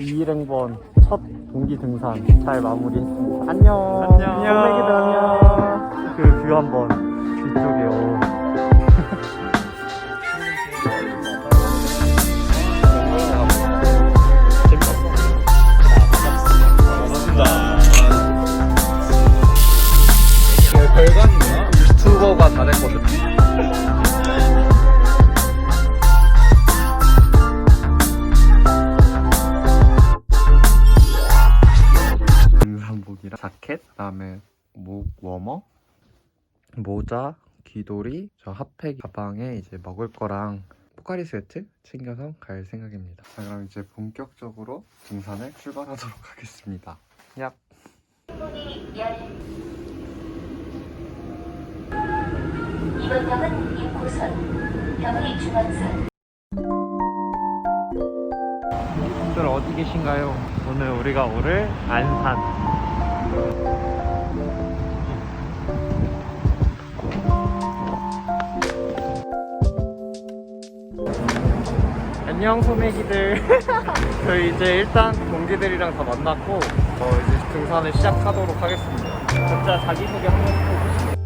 2일행번 첫 동기 등산 잘 마무리했습니다. 안녕. 안녕. 선배기들 안녕. 그뷰 한번 뒤쪽에요. 별관이구나. 유튜버가 다 됐거든. 자켓, 그다음에 목 워머, 모자, 귀돌이, 저 핫팩 가방에 이제 먹을 거랑 포카리 스웨트 챙겨서 갈 생각입니다. 자 그럼 이제 본격적으로 등산을 출발하도록 하겠습니다. 야. 이번 역은 6호선 경의 중앙선 오늘 어디 계신가요? 오늘 우리가 오를 안산. 안녕 소매기들. 저희 이제 일단 동기들이랑 다 만났고 어, 이제 등산을 시작하도록 하겠습니다. 각자 자기소개 한번 해주시죠.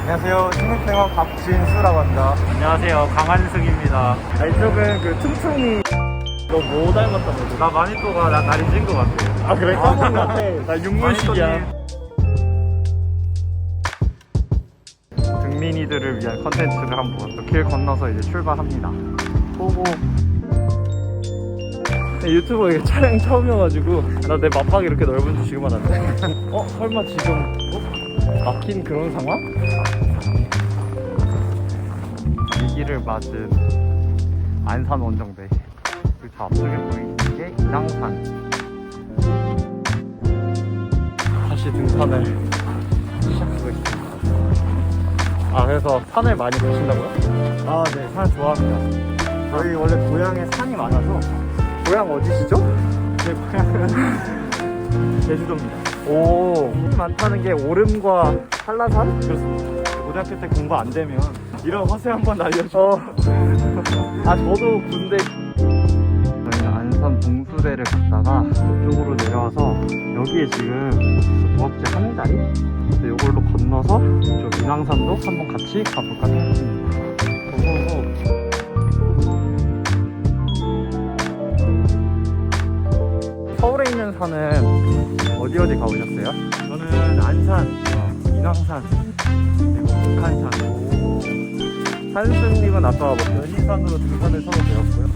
안녕하세요. 신입생원 박진수라고 합니다. 안녕하세요. 강한승입니다. 이쪽은 그 퉁퉁이 너뭐 닮았다고 그러지? 나 마니또가 나 다리 찐것 같아. 아 그래? 깜짝 같아. 나 육문식이야. 등민이들을 위한 컨텐츠를 한번 또길 건너서 이제 출발합니다. 보고 유튜브 이게 촬영 처음이어가지고 나 내 맞박 이렇게 넓은 줄 지금 알았네. 어 설마 지금 어? 막힌 그런 상황? 위기를 맞은 안산 원정대. 그 저 앞쪽에 보이는 게 이랑산. 다시 등산을 시작하고 있습니다. 아 그래서 산을 많이 가신다고요? 아, 네, 산 좋아합니다. 저희 원래 고향에 산이 많아서 고향 어디시죠? 제 고향은 제주도입니다. 오 많다는 게 오름과 한라산? 그렇습니다. 고등학교 때 공부 안 되면 이런 허세 한번 날려줘. 어. 아 저도 군대 안산 봉수대를 갔다가 이쪽으로 내려와서 여기에 지금 무업지 한 자리? 이걸로 건너서 저 민왕산도 한번 같이 가볼까 생각합니다. 서울에 있는 산은 어디 어디 가보셨어요? 저는 안산, 인왕산, 그리고 북한산, 산승님은 아까 뭐 연희산으로 등산을 서로 배웠고요.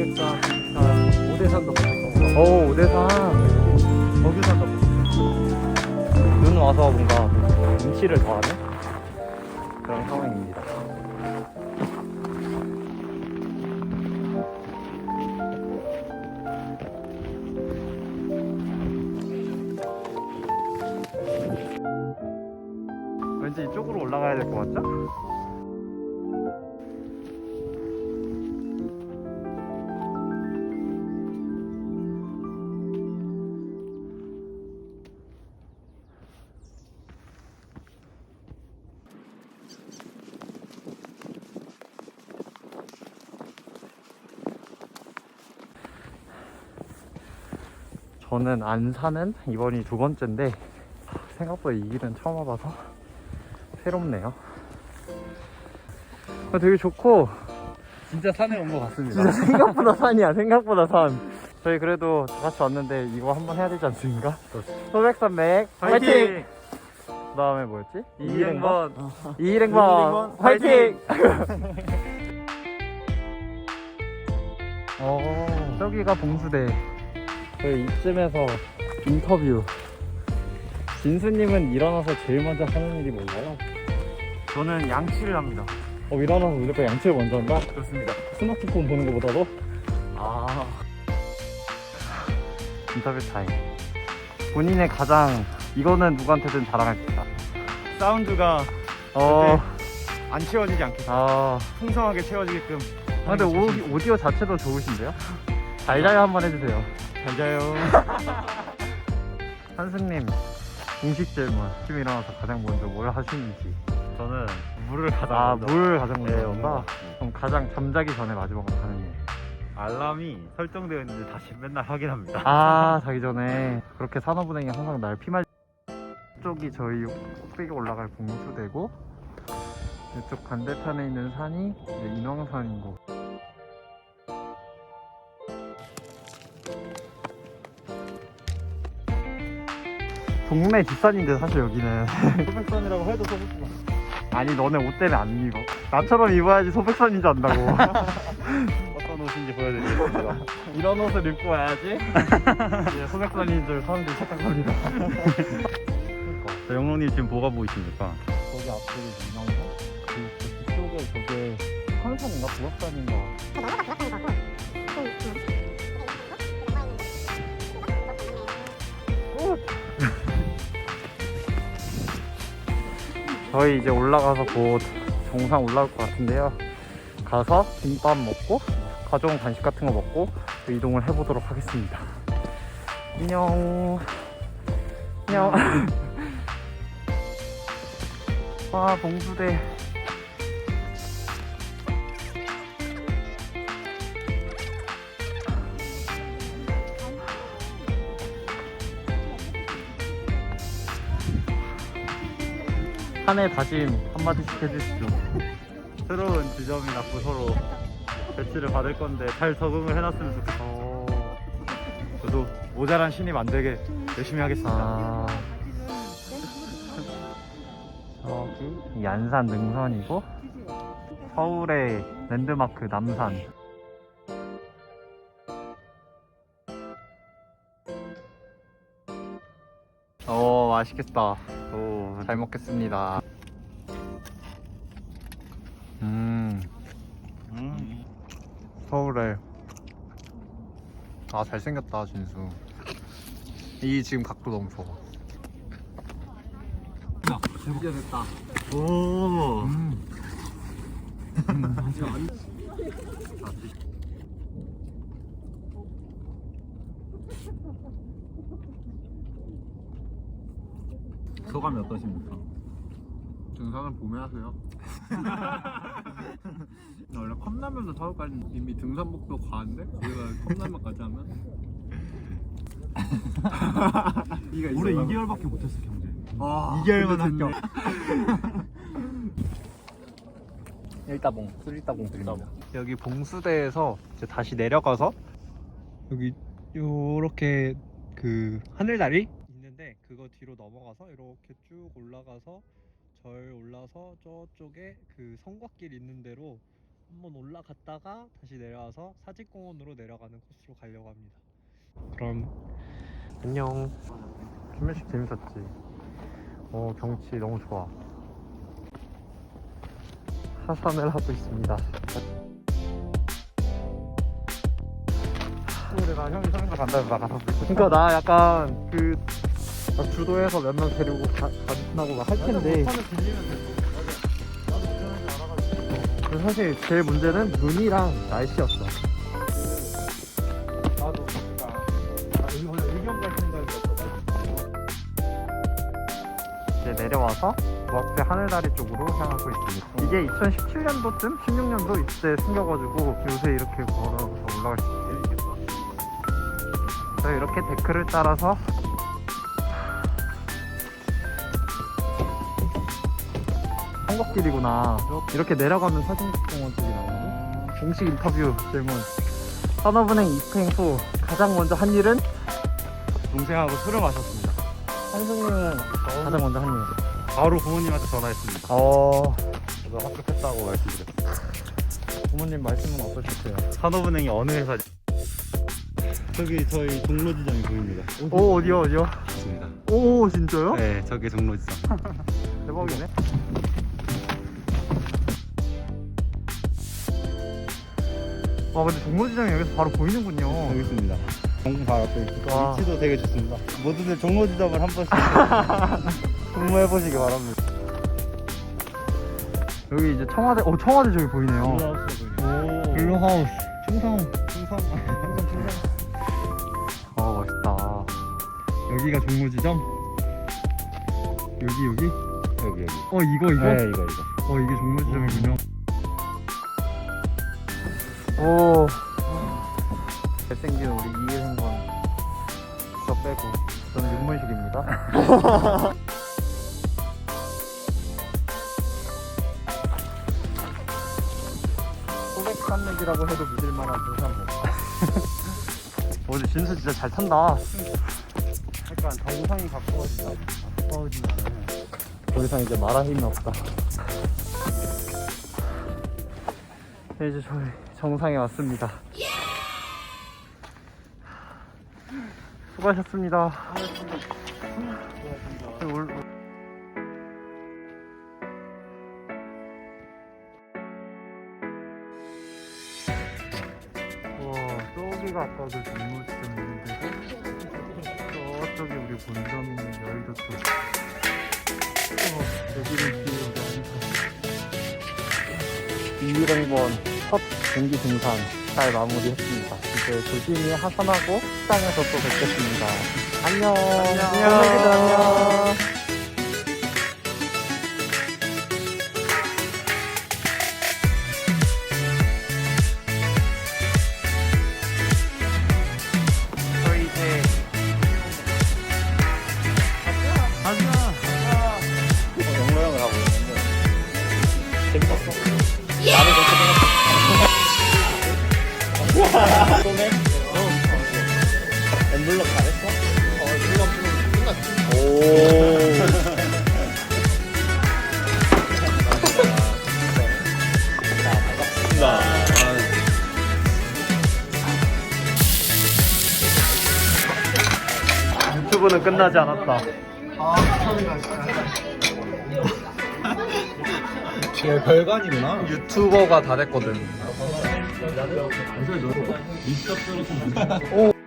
소백산, 북산, 오대산도 갔고, 오 오대산 거기산도 갔고. 눈 와서 뭔가 눈치를 더하는 그런 상황입니다. 왠지 이쪽으로 올라가야 될 것 같죠? 저는 안산은 이번이 두 번째인데 생각보다 이 길은 처음 와봐서 새롭네요. 아, 되게 좋고 진짜 산에 온 것 같습니다. 진짜 생각보다 산이야 생각보다 산. 저희 그래도 다 같이 왔는데 이거 한번 해야 되지 않습니까? 소백산맥 화이팅! 그 다음에 뭐였지? 이일행번 이일행번 화이팅! 어, 저기가 봉수대. 저희 이쯤에서 인터뷰. 진수님은 일어나서 제일 먼저 하는 일이 뭔가요? 저는 양치를 합니다. 어, 일어나서 무조건 양치를 먼저 한다? 그렇습니다. 스마트폰 보는 것보다도? 아. 인터뷰 타임. 본인의 가장, 이거는 누구한테든 자랑할 수 있다. 사운드가 어, 안 채워지지 않게 아. 풍성하게 채워지게끔. 아, 근데 오, 오디오 자체도 좋으신데요? 잘 자요 한번 해주세요. 잘 자요. 한승님, 공식 질문. 아침에 일어나서 가장 먼저 뭘 하시는지. 저는 물을 가장 아, 먼저. 물 가장 먼저 네, 온다? 그럼 가장 잠자기 전에 마지막으로 하는 일. 알람이 설정되어 있는지 다시 맨날 확인합니다. 아, 자기 전에 그렇게 산업은행이 항상 날 피말 쪽이 저희 꼭대기 올라갈 봉수되고 이쪽 반대편에 있는 산이 이제 인왕산인 거. 동네 뒷산인데 사실 여기는. 소백산이라고 해도 소백산. 아니 너네 옷 때문에 안 입어. 나처럼 입어야지 소백산인 줄 안다고. 어떤 옷인지 보여드리겠습니다. 이런 옷을 입고 와야지. 이제 소백산인 줄 사람들이 착각합니다. 자, 영롱님 지금 뭐가 보이십니까? 거기 앞쪽에 인왕산 그 뒤쪽에 저게 한산인가? 부각산인가 저희 이제 올라가서 곧 정상 올라올 것 같은데요. 가서 김밥 먹고 가져온 간식 같은 거 먹고 이동을 해보도록 하겠습니다. 안녕. 안녕. 와 봉수대. 한해 다짐 한마디씩 해주시죠. 새로운 지점이나 부서로 배치를 받을 건데 잘 적응을 해놨으면 좋겠어. 어... 저도 모자란 신입 안 되게 열심히 하겠습니다. 아... 저기 얀산 능선이고 서울의 랜드마크 남산 어 맛있겠다 오, 잘 먹겠습니다 음 음. 서울에 아 잘생겼다 진수 이 지금 각도 너무 좋아 드디어 됐다. 오. 소감이 어떠십니까? 등산은 봄에 하세요 원래 컵라면도 타고까지 이미 등산복도 과한데 거기가 컵라면까지 하면 올해 2개월밖에 못했어 경제. 아, 2개월만 근데 합격. 일다봉, 쓰리다봉 드립니다. 여기 봉수대에서 이제 다시 내려가서 여기 요렇게 그 하늘다리 그거 뒤로 넘어가서 이렇게 쭉 올라가서 절 올라서 저쪽에 그 성곽길 있는 데로 한번 올라갔다가 다시 내려와서 사직공원으로 내려가는 코스로 가려고 합니다. 그럼 안녕. 김매식 재밌었지? 어 경치 너무 좋아. 하산을 하고 있습니다. 내가 형이 서면서 간다면서 나가서 그러니까 나 약간 그 막 주도해서 몇 명 데리고 가, 간다고 막 할 텐데. 근데 사실 제일 문제는 눈이랑 날씨였어. 나도 그러니까 원래 의견 같은 거 이제 내려와서 무학대 하늘다리 쪽으로 향하고 있습니다. 이게 2017년도쯤, 16년도 이때 생겨가지고 요새 이렇게 걸어서 올라갈 수 있게. 그래서 이렇게 데크를 따라서 한국길이구나. 이렇게 내려가면 사진공원 쪽이 나오고 공식 인터뷰 질문. 산업은행 입행 후 가장 먼저 한 일은 동생하고 술을 마셨습니다. 한승님은 가장 먼저 한 일. 바로 부모님한테 전화했습니다. 어, 저도 합격했다고 말씀드렸어요. 부모님 말씀은 어떠셨어요? 산업은행이 어느 회사? 저기 저희 종로 지점이 보입니다. 오 어디요 어디요? 있습니다. 오 진짜요? 네, 저기 종로 지점. 대박이네. 와 근데 종로지장이 여기서 바로 보이는군요. 여기 있습니다. 공바로 앞에 있고 와. 위치도 되게 좋습니다. 모두들 종로 지점을 한 번씩 근무해 보시기 바랍니다. 여기 이제 청와대, 어 청와대 저기 보이네요. 오. 블루하우스. 충성. 충성. 아 멋있다. 여기가 종로지점? 여기 여기? 여기 여기. 어 이거 이거? 네, 이거 이거. 어 이게 종문점이군요. 오. 잘생긴 우리 이해생건 저 빼고. 저는 윤문식입니다. 소백 산맥이라고 해도 믿을 만한 등산로 오늘 진수 진짜 잘 탄다. 약간 정상이 가까워진다 가까워지네. 더 이상 이제 말할 힘이 없다. 네, 이제 저희 정상에 왔습니다 수고하셨습니다 아까 그 종문점인데 저쪽이 우리 본점 있는 여의도 쪽. 어, 뒤에 우리 앉아. 이일행번 첫 경기 등산 잘 마무리했습니다. 이제 조심히 하산하고 식당에서 또 뵙겠습니다. 안녕. 안녕. 안녕. 생각했어. 또네? 엠블럭 잘했어? 어, 엠블럭 끝났지. 오. 자, 반갑습니다. 유튜브는 끝나지 않았다. 얘 별관이구나. 유튜버가 다 됐거든. 오.